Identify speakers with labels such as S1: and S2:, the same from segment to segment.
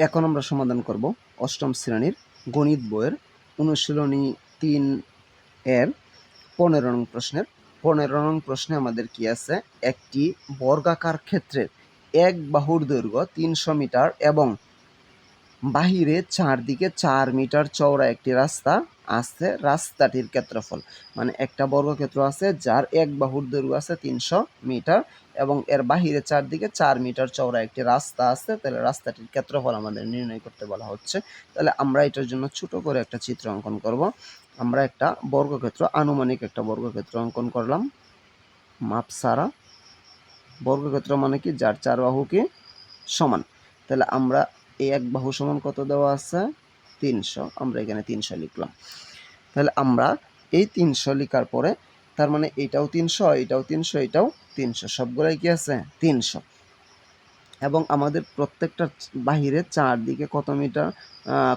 S1: এখন আমরা সমাধান করব অষ্টম শ্রেণির গণিত বইয়ের অনুশীলনী তিন এর পনেরো নং প্রশ্নের। পনেরো নং প্রশ্নে আমাদের কি আছে? একটি বর্গাকার ক্ষেত্রের এক বাহুর দৈর্ঘ্য তিনশো মিটার এবং বাহিরে চারদিকে চার মিটার চওড়া একটি রাস্তা আছে। রাস্তাটির ক্ষেত্রফল মানে একটা বর্গক্ষেত্র আছে যার এক বাহুর দৈর্ঘ্য আছে তিনশো মিটার এবং এর বাহিরে চারদিকে চার মিটার চওড়া একটি রাস্তা আছে। তাহলে রাস্তাটির ক্ষেত্রফল আমাদের নির্ণয় করতে বলা হচ্ছে। তাহলে আমরা এটার জন্য ছোট করে একটা চিত্র অঙ্কন করব। আমরা একটা বর্গক্ষেত্র, আনুমানিক একটা বর্গক্ষেত্র অঙ্কন করলাম। মাপ সারা বর্গক্ষেত্র মানে কি? যার চার বাহু কি? সমান। তাহলে আমরা এই এক বাহু সমান কত দেওয়া আছে? তিনশো। আমরা এখানে তিনশো লিখলাম। তাহলে আমরা এই তিনশো লিখার পরে তার মানে এটাও তিনশো এটাও তিনশো এটাও তিনশো। সবগুলাই কি আছে? তিনশো। এবং আমাদের প্রত্যেকটা বাহিরে চারদিকে কত মিটার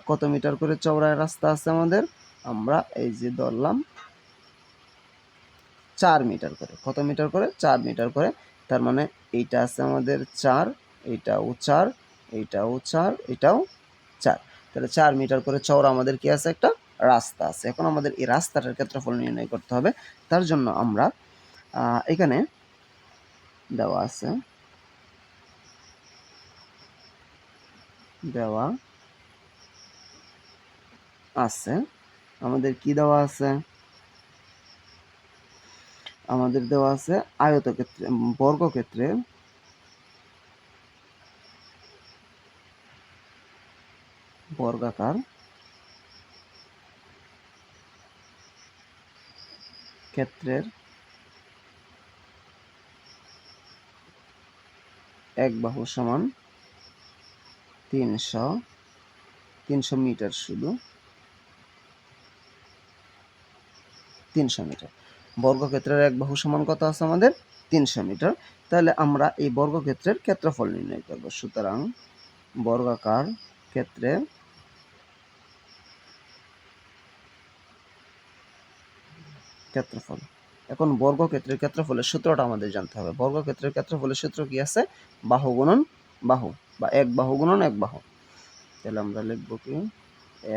S1: কত মিটার করে চওড়ায় রাস্তা আছে আমাদের? আমরা এই যে ধরলাম চার মিটার করে। কত মিটার করে? চার মিটার করে। তার মানে এইটা আছে আমাদের চার এইটাও চার এইটাও চার, এটাও চার। তাহলে চার মিটার করে চওড়া আমাদের কি আছে? একটা রাস্তা আছে। এখন আমাদের এই রাস্তাটার ক্ষেত্রফল নির্ণয় করতে হবে। তার জন্য আমরা এখানে দেওয়া আছে দেওয়া আছে। আমাদের কি দেওয়া আছে? আমাদের দেওয়া আছে আয়তক্ষেত্রে বর্গক্ষেত্রে বর্গাকার। ক্ষেত্রের এক বাহু সমান তিনশো তিনশো মিটার শুধু। তিনশো মিটার। বর্গক্ষেত্রের এক বাহু সমান কত আছে আমাদের? তিনশো মিটার। তাহলে আমরা এই বর্গক্ষেত্রের ক্ষেত্রফল নির্ণয় করব। সুতরাং বর্গাকার ক্ষেত্রে ক্ষেত্রফল। এখন বর্গক্ষেত্রের ক্ষেত্রফলের সূত্রটা আমাদের জানতে হবে। বর্গক্ষেত্রের ক্ষেত্রফলের সূত্র কি আছে? বাহু গুণন বাহু বা এক বাহু গুণন এক বাহু। তাহলে আমরা লিখব কি?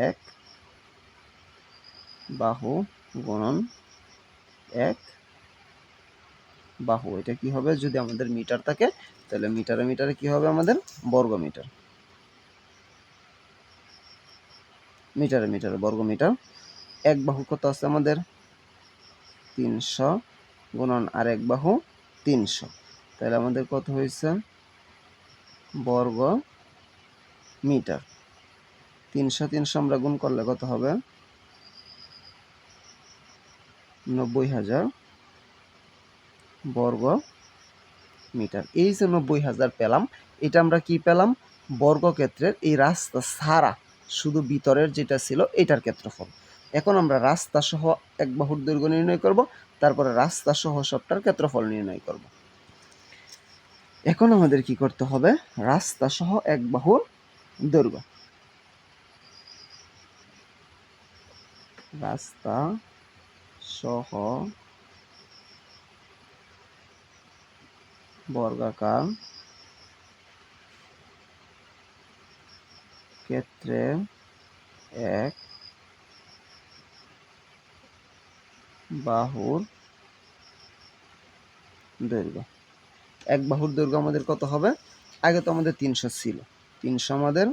S1: এক বাহু গুণন এক বাহু। এটা কি হবে? যদি আমাদের মিটার থাকে, তাহলে মিটারে মিটারে কি হবে আমাদের? বর্গ মিটার মিটারে মিটারে বর্গ মিটার এক বাহু কত আছে আমাদের? তিনশো গুণন আর এক বাহু তিনশো। তাহলে আমাদের কত হয়েছে? বর্গ মিটার। তিনশো তিনশো আমরা গুণ করলে কত হবে? নব্বই হাজার বর্গ মিটার। এই যে নব্বই হাজার পেলাম, এটা আমরা কি পেলাম? বর্গক্ষেত্রের এই রাস্তা ছাড়া শুধু ভিতরের যেটা ছিল, এটার ক্ষেত্রফল। এখন আমরা রাস্তা সহ এক বাহুর দৈর্ঘ্য নির্ণয় করব, তারপরে রাস্তা সহ সবটার ক্ষেত্রফল নির্ণয় করব। এখন আমাদের কি করতে হবে? রাস্তা সহ এক বাহুর দৈর্ঘ্য। রাস্তা সহ বর্গাকার ক্ষেত্রে এক বাহুর দৈর্ঘ্য। এক বাহুর দৈর্ঘ্য আমাদের কত হবে? আগে তো আমাদের তিনশো ছিল। তিনশো আমাদের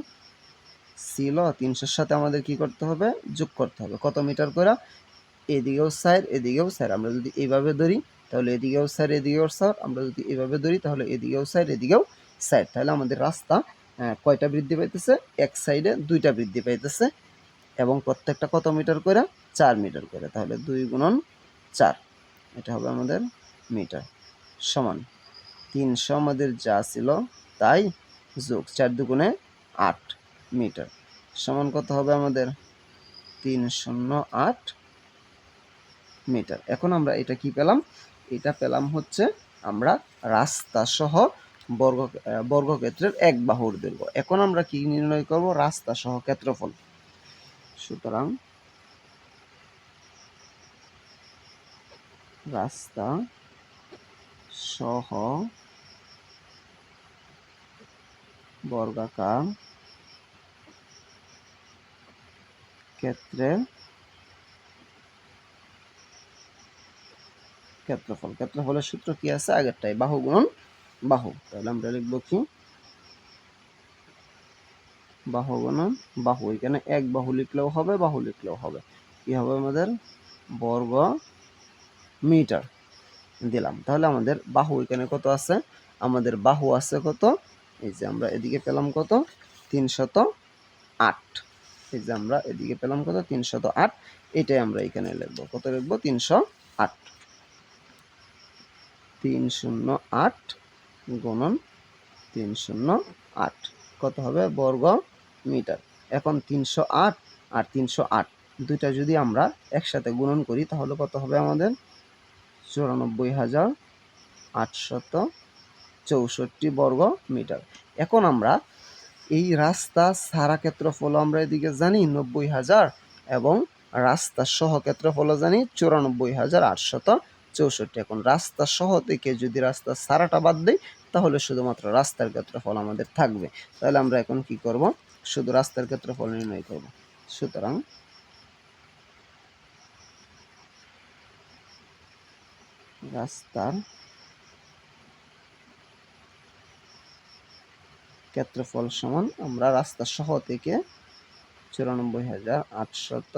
S1: ছিল তিনশোর সাথে আমাদের কি করতে হবে? যোগ করতে হবে। কত মিটার করে? এদিকেও সাইড এদিকেও সাইড আমরা যদি এইভাবে ধরি, তাহলে এদিকেও সাইড এদিকেও সাইড আমরা যদি এইভাবে ধরি, তাহলে এদিকেও সাইড এদিকেও সাইড তাহলে আমাদের রাস্তা কয়টা বৃদ্ধি পাইতেছে? এক সাইডে দুইটা বৃদ্ধি পাইতেছে। এবং প্রত্যেকটা কত মিটার করে? চার মিটার করে, তাহলে দুই গুণন চার। এটা হবে আমাদের মিটার সমান। তিনশো আমাদের যা ছিল তাই যোগ চার দুগুণে আট মিটার। সমান কত হবে আমাদের? তিন শূন্য আট মিটার। এখন আমরা এটা কি পেলাম? এটা পেলাম হচ্ছে আমরা রাস্তা সহ বর্গ, বর্গক্ষেত্রের এক বাহুর দৈর্ঘ্য। এখন আমরা কি নির্ণয় করব? রাস্তা সহ ক্ষেত্রফল। সুতরাং রাস্তা সহ বর্গাকার ক্ষেত্রের ক্ষেত্রফল। ক্ষেত্রফলের সূত্র কি আছে? আগেরটাই। বাহু গুণন বাহু। তাহলে আমরা লিখব কি? বাহু গুণন বাহু। এখানে এক বাহু লিখলেও হবে, বাহু লিখলেও হবে। কি হবে আমাদের? বর্গ মিটার দিলাম। তাহলে আমাদের বাহু এখানে কত আছে? আমাদের বাহু আছে কত? এই যে আমরা এদিকে পেলাম কত? তিনশত আট। এই যে আমরা এদিকে পেলাম কত? তিনশত আট। এটাই আমরা এখানে লিখব। কত লিখব? তিনশো আট। তিন শূন্য আট গুণন তিন শূন্য আট। কত হবে? বর্গ মিটার। এখন তিনশো আট আর তিনশো আট, দুইটা যদি আমরা একসাথে গুণন করি, তাহলে কত হবে আমাদের? চুরানব্বই হাজার আটশত চৌষট্টি বর্গ মিটার। এখন আমরা এই রাস্তা সারা ক্ষেত্রফল আমরা এদিকে জানি নব্বই হাজার এবং রাস্তা সহ ক্ষেত্রফল জানি চুরানব্বই হাজার আটশত চৌষট্টি। এখন রাস্তা সহ থেকে যদি রাস্তা সারাটা বাদ দেই, তাহলে শুধুমাত্র রাস্তার ক্ষেত্রফল আমাদের থাকবে। তাহলে আমরা এখন কি করব? শুধু রাস্তার ক্ষেত্রফল নির্ণয় করব। সুতরাং রাস্তার ক্ষেত্রফল সমান আমরা রাস্তা সহ থেকে চুরানব্বই হাজার আটশত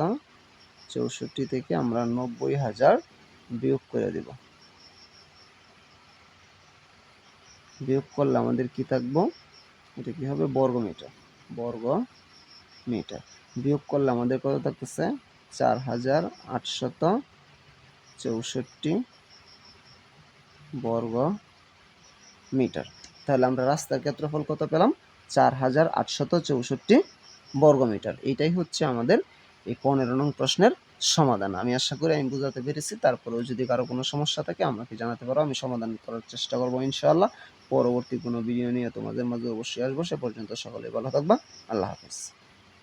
S1: চৌষট্টি থেকে আমরা নব্বই হাজার বিয়োগ করে দেব। বিয়োগ করলে আমাদের কি থাকব? এটা কি হবে? বর্গ মিটার বর্গ মিটার বিয়োগ করলে আমাদের কত থাকতেছে? চার হাজার আটশত চৌষট্টি বর্গ মিটার। তাহলে আমরা রাস্তার ক্ষেত্রফল কত পেলাম? চার হাজার আটশত চৌষট্টি বর্গ মিটার। এইটাই হচ্ছে আমাদের এই পনেরো নং প্রশ্নের সমাধান। আমি আশা করি আমি বুঝাতে পেরেছি। তারপরেও যদি কারও কোনো সমস্যা থাকে আমাকে জানাতে পারো? আমি সমাধান করার চেষ্টা করব ইনশাআল্লাহ। পরবর্তী কোনো ভিডিও নিয়ে তোমাদের মাঝে অবশ্যই আসব। সে পর্যন্ত সকলে ভালো থাকবা। আল্লাহ হাফিজ।